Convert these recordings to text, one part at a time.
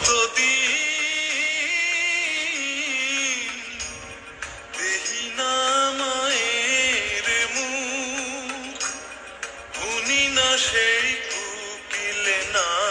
কতদিন না মায়ের সেই কুকিলে না।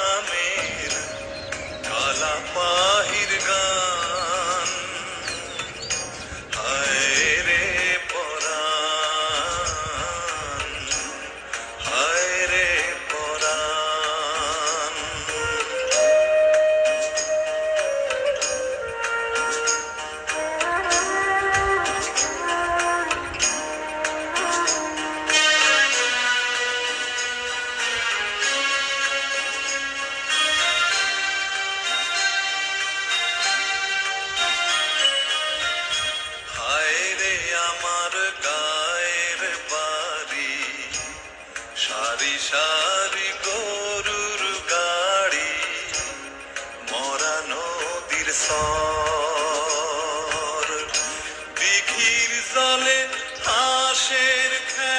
সারি গরুর গাড়ি মরা নদীর সর দিঘির জলে হাঁসের খেলা